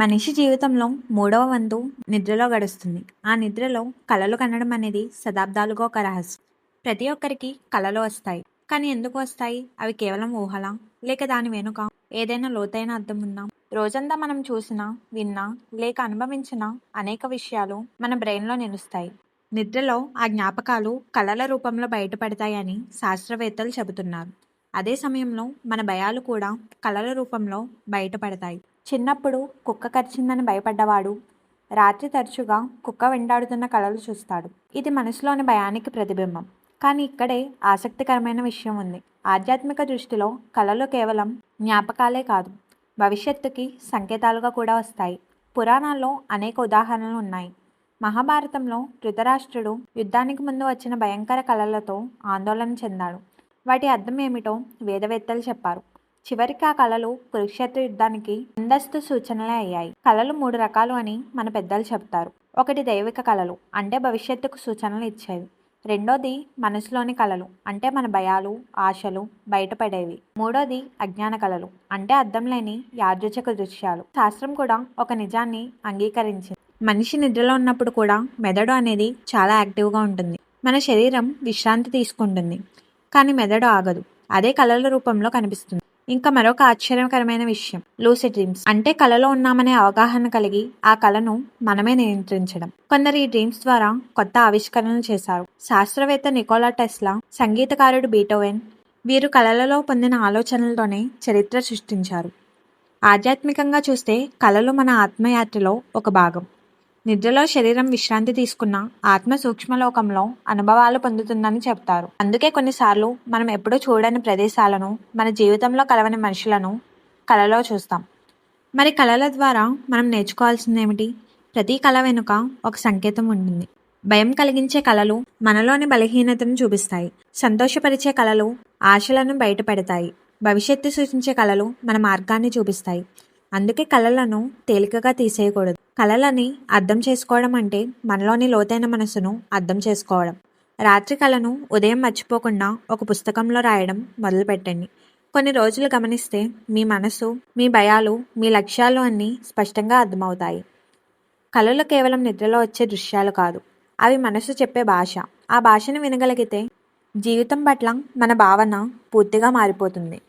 మనిషి జీవితంలో మూడవ వంతు నిద్రలో గడుస్తుంది. ఆ నిద్రలో కళలు కనడం అనేది శతాబ్దాలుగా ఒక రహస్యం. ప్రతి ఒక్కరికి కళలు వస్తాయి. కానీ ఎందుకు వస్తాయి? అవి కేవలం ఊహలా? లేక దాని వెనుక ఏదైనా లోతైన అర్థం ఉందా? రోజంతా మనం చూసినా విన్నా లేక అనుభవించిన అనేక విషయాలు మన బ్రెయిన్లో నిలుస్తాయి. నిద్రలో ఆ జ్ఞాపకాలు కళల రూపంలో బయటపడతాయని శాస్త్రవేత్తలు చెబుతున్నారు. అదే సమయంలో మన భయాలు కూడా కళల రూపంలో బయటపడతాయి. చిన్నప్పుడు కుక్క కరిచిందని భయపడ్డవాడు రాత్రి తరచుగా కుక్క వెంటాడుతున్న కళలు చూస్తాడు. ఇది మనసులోని భయానికి ప్రతిబింబం. కానీ ఇక్కడే ఆసక్తికరమైన విషయం ఉంది. ఆధ్యాత్మిక దృష్టిలో కళలు కేవలం జ్ఞాపకాలే కాదు భవిష్యత్తుకి సంకేతాలుగా కూడా వస్తాయి. పురాణాల్లో అనేక ఉదాహరణలు ఉన్నాయి. మహాభారతంలో ధృతరాష్ట్రుడు యుద్ధానికి ముందు వచ్చిన భయంకర కళలతో ఆందోళన చెందాడు. వాటి అర్థం ఏమిటో వేదవేత్తలు చెప్పారు. చివరికి ఆ కళలు కురుక్షేత్ర యుద్ధానికి ముందస్తు సూచనలే అయ్యాయి. కళలు మూడు రకాలు అని మన పెద్దలు చెప్తారు ఒకటి దైవిక కళలు అంటే భవిష్యత్తుకు సూచనలు ఇచ్చేవి. రెండోది మనసులోని కళలు అంటే మన భయాలు ఆశలు బయటపడేవి. మూడోది అజ్ఞాన కళలు అంటే అర్థం లేని యాదృచక దృశ్యాలు. శాస్త్రం కూడా ఒక నిజాన్ని అంగీకరించింది. మనిషి నిద్రలో ఉన్నప్పుడు కూడా మెదడు అనేది చాలా యాక్టివ్గా ఉంటుంది. మన శరీరం విశ్రాంతి తీసుకుంటుంది కానీ మెదడు ఆగదు. అదే కళల రూపంలో కనిపిస్తుంది. ఇంకా మరొక ఆశ్చర్యకరమైన విషయం. లూసిడ్ డ్రీమ్స్ అంటే కళలో ఉన్నామనే అవగాహన కలిగి ఆ కళను మనమే నియంత్రించడం. కొందరు ఈ డ్రీమ్స్ ద్వారా కొత్త ఆవిష్కరణలు చేశారు. శాస్త్రవేత్త నికోలా టెస్లా సంగీతకారుడు బీటోవెన్ వీరు కళలలో పొందిన ఆలోచనలతోనే చరిత్ర సృష్టించారు. ఆధ్యాత్మికంగా చూస్తే కళలు మన ఆత్మయాత్రలో ఒక భాగం. నిద్రలో శరీరం విశ్రాంతి తీసుకున్న ఆత్మ సూక్ష్మలోకంలో అనుభవాలు పొందుతుందని చెప్తారు. అందుకే కొన్నిసార్లు మనం ఎప్పుడూ చూడని ప్రదేశాలను మన జీవితంలో కలవని మనుషులను కళలో చూస్తాం. మరి కళల ద్వారా మనం నేర్చుకోవాల్సింది ఏమిటి ప్రతి కళ వెనుక ఒక సంకేతం ఉంటుంది. భయం కలిగించే కళలు మనలోని బలహీనతను చూపిస్తాయి. సంతోషపరిచే కళలు ఆశలను బయటపెడతాయి. భవిష్యత్తు సూచించే కళలు మన మార్గాన్ని చూపిస్తాయి. అందుకే కళలను తేలికగా తీసేయకూడదు. కళలని అర్థం చేసుకోవడం అంటే మనలోని లోతైన మనసును అర్థం చేసుకోవడం. రాత్రి కళను ఉదయం మర్చిపోకుండా ఒక పుస్తకంలో రాయడం మొదలుపెట్టండి. కొన్ని రోజులు గమనిస్తే మీ మనసు మీ భయాలు మీ లక్ష్యాలు అన్నీ స్పష్టంగా అర్థమవుతాయి. కళలు కేవలం నిద్రలో వచ్చే దృశ్యాలు కాదు. అవి మనసు చెప్పే భాష. ఆ భాషను వినగలిగితే జీవితం పట్ల మన భావన పూర్తిగా మారిపోతుంది.